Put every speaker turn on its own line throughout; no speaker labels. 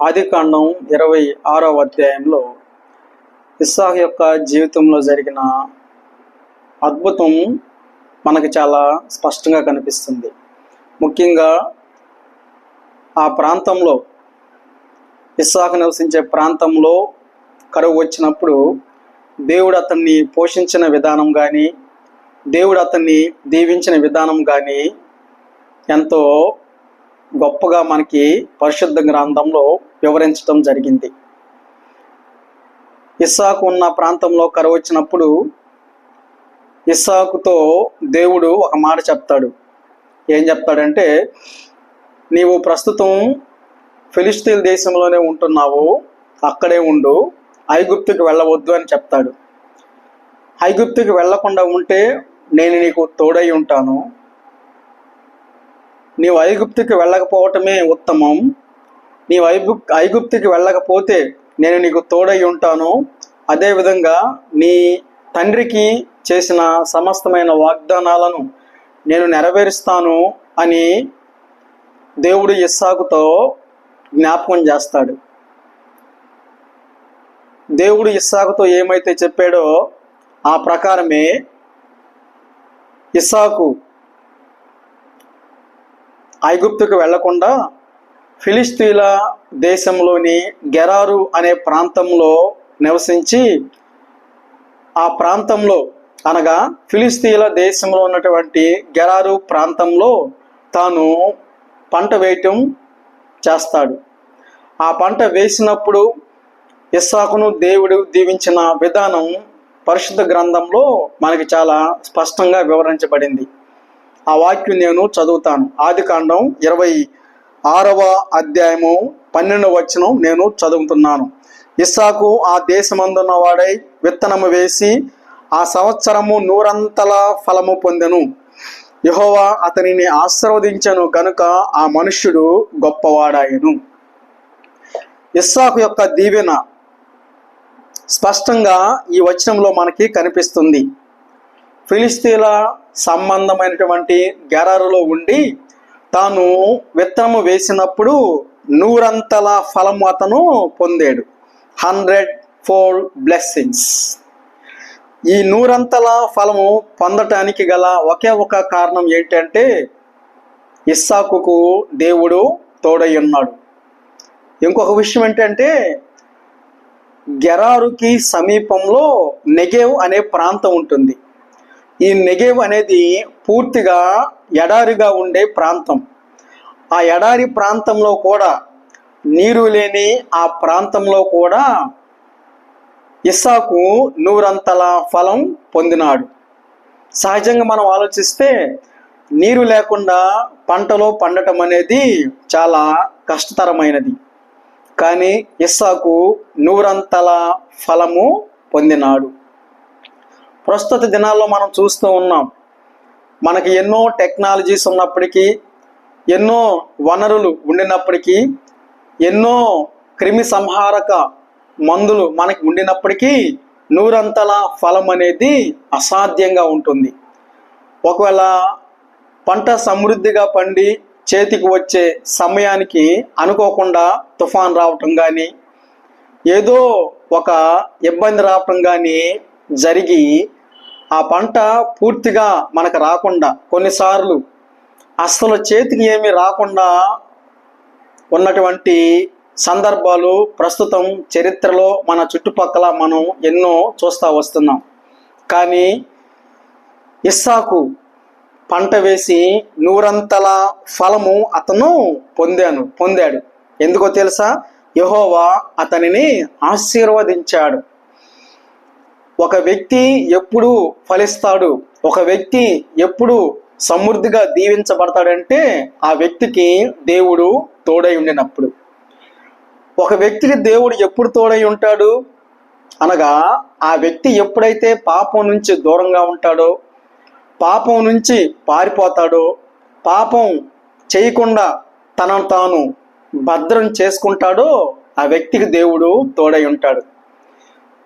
ఆదికాండం ఇరవై ఆరవ అధ్యాయంలో ఇస్సాహ్ యొక్క జీవితంలో జరిగిన అద్భుతం మనకి చాలా స్పష్టంగా కనిపిస్తుంది. ముఖ్యంగా ఆ ప్రాంతంలో ఇస్సాహ్ నివసించే ప్రాంతంలో కరువు వచ్చినప్పుడు దేవుడు అతన్ని పోషించిన విధానం కానీ దేవుడు అతన్ని దీవించిన విధానం కానీ ఎంతో గొప్పగా మనకి పరిశుద్ధ గ్రంథంలో వివరించడం జరిగింది. ఇస్సాకు ఉన్న ప్రాంతంలో కరువు వచ్చినప్పుడు ఇస్సాకుతో దేవుడు ఒక మాట చెప్తాడు. ఏం చెప్తాడంటే నీవు ప్రస్తుతం ఫిలిస్తీన్ దేశంలోనే ఉంటున్నావు అక్కడే ఉండు ఐగుప్తుకి వెళ్ళవద్దు అని చెప్తాడు. ఐగుప్తుకి వెళ్ళకుండా ఉంటే నేను నీకు తోడై ఉంటాను నీవు ఐగుప్తికి వెళ్ళకపోవటమే ఉత్తమం. నీవు ఐగు ఐగుప్తికి వెళ్ళకపోతే నేను నీకు తోడై ఉంటాను. అదేవిధంగా నీ తండ్రికి చేసిన సమస్తమైన వాగ్దానాలను నేను నెరవేరుస్తాను అని దేవుడు ఇస్సాకుతో జ్ఞాపకం చేస్తాడు. దేవుడు ఇస్సాకుతో ఏమైతే చెప్పాడో ఆ ప్రకారమే ఇస్సాకు ఐగుప్తుకు వెళ్ళకుండా ఫిలిస్తీన్ల దేశంలోని గెరారు అనే ప్రాంతంలో నివసించి ఆ ప్రాంతంలో అనగా ఫిలిస్తీన్ల దేశంలో ఉన్నటువంటి గెరారు ప్రాంతంలో తాను పంట వేయటం చేస్తాడు. ఆ పంట వేసినప్పుడు ఇస్సాకును దేవుడు దీవించిన విధానం పరిశుద్ధ గ్రంథంలో మనకి చాలా స్పష్టంగా వివరించబడింది. ఆ వాక్యం నేను చదువుతాను. ఆది కాండం ఇరవై ఆరవ అధ్యాయము పన్నెండవ వచనం నేను చదువుతున్నాను. ఇస్సాకు ఆ దేశమందున్న వాడై విత్తనము వేసి ఆ సంవత్సరము నూరంతల ఫలము పొందెను. యహోవా అతనిని ఆశీర్వదించను కనుక ఆ మనుష్యుడు గొప్పవాడాయను. ఇస్సాకు యొక్క దీవెన స్పష్టంగా ఈ వచనంలో మనకి కనిపిస్తుంది. ఫిలిస్తీన్ల సంబంధమైనటువంటి గెరారులో ఉండి తాను విత్తనము వేసినప్పుడు నూరంతల ఫలము అతను పొందాడు. Hundred four blessings. ఈ నూరంతల ఫలము పొందటానికి గల ఒకే ఒక కారణం ఏంటంటే ఇస్సాకుకు దేవుడు తోడై ఉన్నాడు. ఇంకొక విషయం ఏంటంటే గెరారుకి సమీపంలో నెగేవ్ అనే ప్రాంతం ఉంటుంది. ఈ నెగేవ్ అనేది పూర్తిగా ఎడారిగా ఉండే ప్రాంతం. ఆ ఎడారి ప్రాంతంలో కూడా నీరు లేని ఆ ప్రాంతంలో కూడా ఇస్సాకు నూరంతల ఫలం పొందినాడు. సహజంగా మనం ఆలోచిస్తే నీరు లేకుండా పంటలో పండటం అనేది చాలా కష్టతరమైనది. కానీ ఇస్సాకు నూరంతల ఫలము పొందినాడు. ప్రస్తుత దినాల్లో మనం చూస్తూ ఉన్నాం. మనకి ఎన్నో టెక్నాలజీస్ ఉన్నప్పటికీ ఎన్నో వనరులు ఉండినప్పటికీ ఎన్నో క్రిమి సంహారక మందులు మనకి ఉండినప్పటికీ నూరంతల ఫలం అనేది అసాధ్యంగా ఉంటుంది. ఒకవేళ పంట సమృద్ధిగా పండి చేతికి వచ్చే సమయానికి అనుకోకుండా తుఫాన్ రావటం కానీ ఏదో ఒక ఇబ్బంది రావటం కానీ జరిగి ఆ పంట పూర్తిగా మనకు రాకుండా కొన్నిసార్లు అసలు చేతికి ఏమీ రాకుండా ఉన్నటువంటి సందర్భాలు ప్రస్తుతం చరిత్రలో మన చుట్టుపక్కల మనం ఎన్నో చూస్తూ వస్తున్నాం. కానీ ఇస్సాకు పంట వేసి నూరంతల ఫలము అతను పొందాను పొందాడు. ఎందుకో తెలుసా? యహోవా అతనిని ఆశీర్వదించాడు. ఒక వ్యక్తి ఎప్పుడు ఫలిస్తాడు? ఒక వ్యక్తి ఎప్పుడు సమృద్ధిగా దీవించబడతాడంటే ఆ వ్యక్తికి దేవుడు తోడై ఉండినప్పుడు. ఒక వ్యక్తికి దేవుడు ఎప్పుడు తోడై ఉంటాడు? అనగా ఆ వ్యక్తి ఎప్పుడైతే పాపం నుంచి దూరంగా ఉంటాడో పాపం నుంచి పారిపోతాడో పాపం చేయకుండా తనను తాను భద్రం చేసుకుంటాడో ఆ వ్యక్తికి దేవుడు తోడై ఉంటాడు.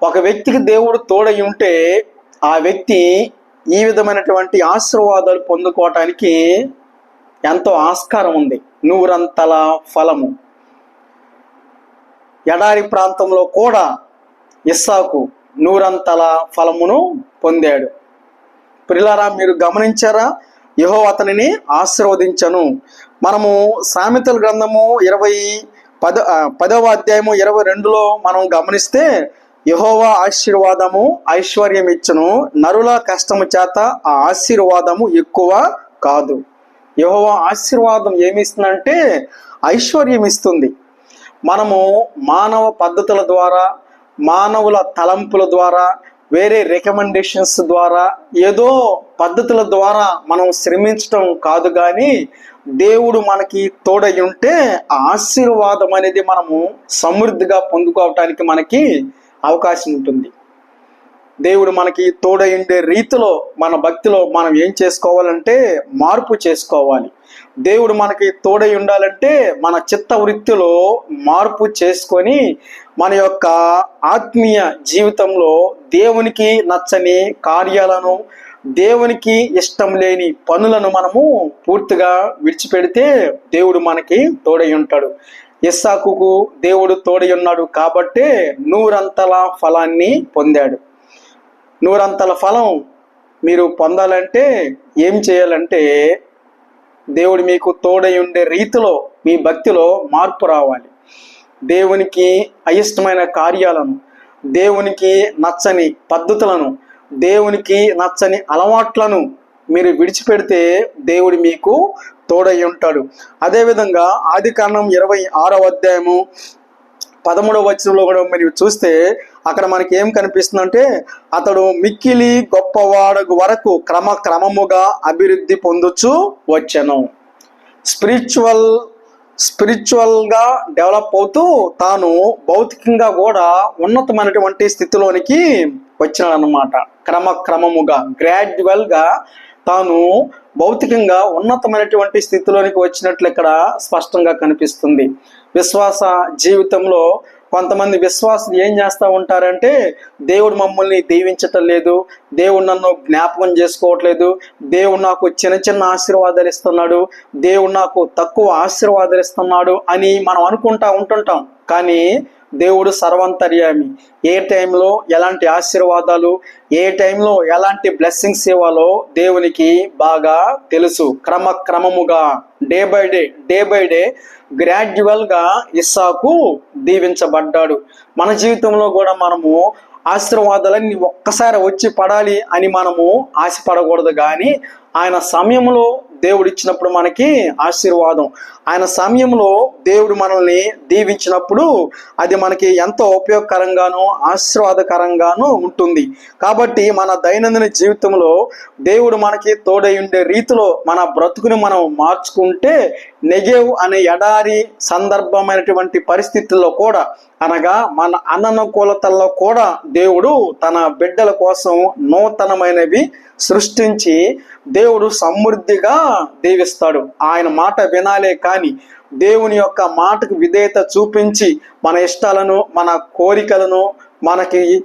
ఒక వ్యక్తికి దేవుడు తోడై ఉంటే ఆ వ్యక్తి ఈ విధమైనటువంటి ఆశీర్వాదాలు పొందుకోవటానికి ఎంతో ఆస్కారం ఉంది. నూరంతల ఫలము. ఎడారి ప్రాంతంలో కూడా ఇస్సాకు నూరంతల ఫలమును పొందాడు. ప్రిలారా మీరు గమనించారా? యహో అతనిని ఆశీర్వదించను. మనము సామెతల గ్రంథము ఇరవై పద పదవ అధ్యాయము ఇరవై రెండులో మనం గమనిస్తే యహోవా ఆశీర్వాదము ఐశ్వర్యం ఇచ్చును. నరుల కష్టము చేత ఆ ఆశీర్వాదము ఎక్కువ కాదు. యహోవా ఆశీర్వాదం ఏమిస్తుందంటే ఐశ్వర్యం ఇస్తుంది. మనము మానవ పద్ధతుల ద్వారా మానవుల తలంపుల ద్వారా వేరే రికమెండేషన్స్ ద్వారా ఏదో పద్ధతుల ద్వారా మనం శ్రమించటం కాదు కానీ దేవుడు మనకి తోడై ఉంటే ఆ ఆశీర్వాదం అనేది మనము సమృద్ధిగా పొందుకోవటానికి మనకి అవకాశం ఉంటుంది. దేవుడు మనకి తోడై ఉండే రీతిలో మన భక్తిలో మనం ఏం చేసుకోవాలంటే మార్పు చేసుకోవాలి. దేవుడు మనకి తోడై ఉండాలంటే మన చిత్త వృత్తిలో మార్పు చేసుకొని మన యొక్క ఆత్మీయ జీవితంలో దేవునికి నచ్చని కార్యాలను దేవునికి ఇష్టం లేని పనులను మనము పూర్తిగా విడిచిపెడితే దేవుడు మనకి తోడై ఉంటాడు. ఇస్సాకుకు దేవుడు తోడై ఉన్నాడు కాబట్టే నూరంతల ఫలాన్ని పొందాడు. నూరంతల ఫలం మీరు పొందాలంటే ఏం చేయాలంటే దేవుడు మీకు తోడై ఉండే రీతిలో మీ భక్తిలో మార్పు రావాలి. దేవునికి అయిష్టమైన కార్యాలను దేవునికి నచ్చని పద్ధతులను దేవునికి నచ్చని అలవాట్లను మీరు విడిచిపెడితే దేవుడు మీకు తోడై ఉంటాడు. అదేవిధంగా ఆది కారణం ఇరవై ఆరవ అధ్యాయము పదమూడవ వచనంలో కూడా మీరు చూస్తే అక్కడ మనకి ఏం కనిపిస్తుందంటే అతడు మిక్కిలి గొప్పవాడకు వరకు క్రమ క్రమముగా అభివృద్ధి పొందుచు వచ్చాను. స్పిరిచువల్ స్పిరిచువల్గా డెవలప్ అవుతూ తాను భౌతికంగా కూడా ఉన్నతమైనటువంటి స్థితిలోనికి వచ్చినాడు అనమాట క్రమక్రమముగా గ్రాడ్యువల్గా తాను భౌతికంగా ఉన్నతమైనటువంటి స్థితిలోనికి వచ్చినట్లు ఇక్కడ స్పష్టంగా కనిపిస్తుంది. విశ్వాస జీవితంలో కొంతమంది విశ్వాసులు ఏం చేస్తూ ఉంటారంటే దేవుడు మమ్మల్ని దీవించటం లేదు దేవుడు నన్ను జ్ఞాపకం చేసుకోవట్లేదు దేవుడు నాకు చిన్న చిన్న ఆశీర్వాదాలు ఇస్తున్నాడు దేవుడు నాకు తక్కువ ఆశీర్వాదాలు ఇస్తున్నాడు అని మనం అనుకుంటా ఉంటుంటాం. కానీ దేవుడు సర్వంతర్యామి. ఏ టైంలో ఎలాంటి ఆశీర్వాదాలు ఏ టైంలో ఎలాంటి బ్లెస్సింగ్స్ ఇవ్వాలో దేవునికి బాగా తెలుసు. క్రమక్రమముగా day by day day by day గ్రాడ్యువల్గా ఇస్సాకు దీవించబడ్డాడు. మన జీవితంలో కూడా మనము ఆశీర్వాదాలన్నీ ఒక్కసారి వచ్చి పడాలి అని మనము ఆశపడకూడదు. కానీ ఆయన సమయంలో దేవుడు ఇచ్చినప్పుడు మనకి ఆశీర్వాదం. ఆయన సమయంలో దేవుడు మనల్ని దీవించినప్పుడు అది మనకి ఎంతో ఉపయోగకరంగాను ఆశీర్వాదకరంగాను ఉంటుంది. కాబట్టి మన దైనందిన జీవితంలో దేవుడు మనకి తోడై ఉండే రీతిలో మన బ్రతుకుని మనం మార్చుకుంటే నెగేవ్ అనే ఎడారి సందర్భమైనటువంటి పరిస్థితుల్లో కూడా అనగా మన అననుకూలతల్లో కూడా దేవుడు తన బిడ్డల కోసం నూతనమైనవి సృష్టించి దేవుడు సమృద్ధిగా దీవిస్తాడు. ఆయన మాట వినాలే కానీ దేవుని యొక్క మాటకు విధేయత చూపించి మన ఇష్టాలను మన కోరికలను మనకి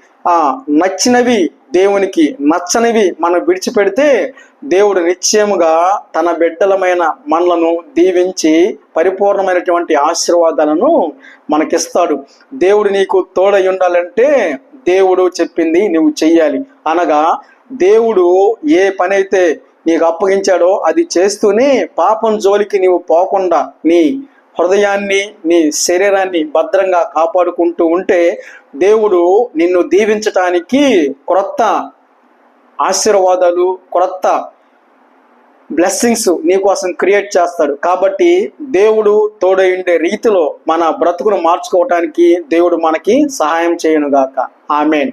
నచ్చినవి దేవునికి నచ్చనివి మనం విడిచిపెడితే దేవుడు నిశ్చయముగా తన బిడ్డలమైన మనలను దీవించి పరిపూర్ణమైనటువంటి ఆశీర్వాదాలను మనకిస్తాడు. దేవుడు నీకు తోడై ఉండాలంటే దేవుడు చెప్పింది నువ్వు చెయ్యాలి. అనగా దేవుడు ఏ పనైతే అయితే నీకు అప్పగించాడో అది చేస్తూనే పాపం జోలికి నీవు పోకుండా నీ హృదయాన్ని నీ శరీరాన్ని భద్రంగా కాపాడుకుంటూ ఉంటే దేవుడు నిన్ను దీవించటానికి క్రొత్త ఆశీర్వాదాలు క్రొత్త బ్లెస్సింగ్స్ నీకోసం క్రియేట్ చేస్తాడు. కాబట్టి దేవుడు తోడయుండే రీతిలో మన బ్రతుకును మార్చుకోవటానికి దేవుడు మనకి సహాయం చేయనుగాక. ఆమెన్.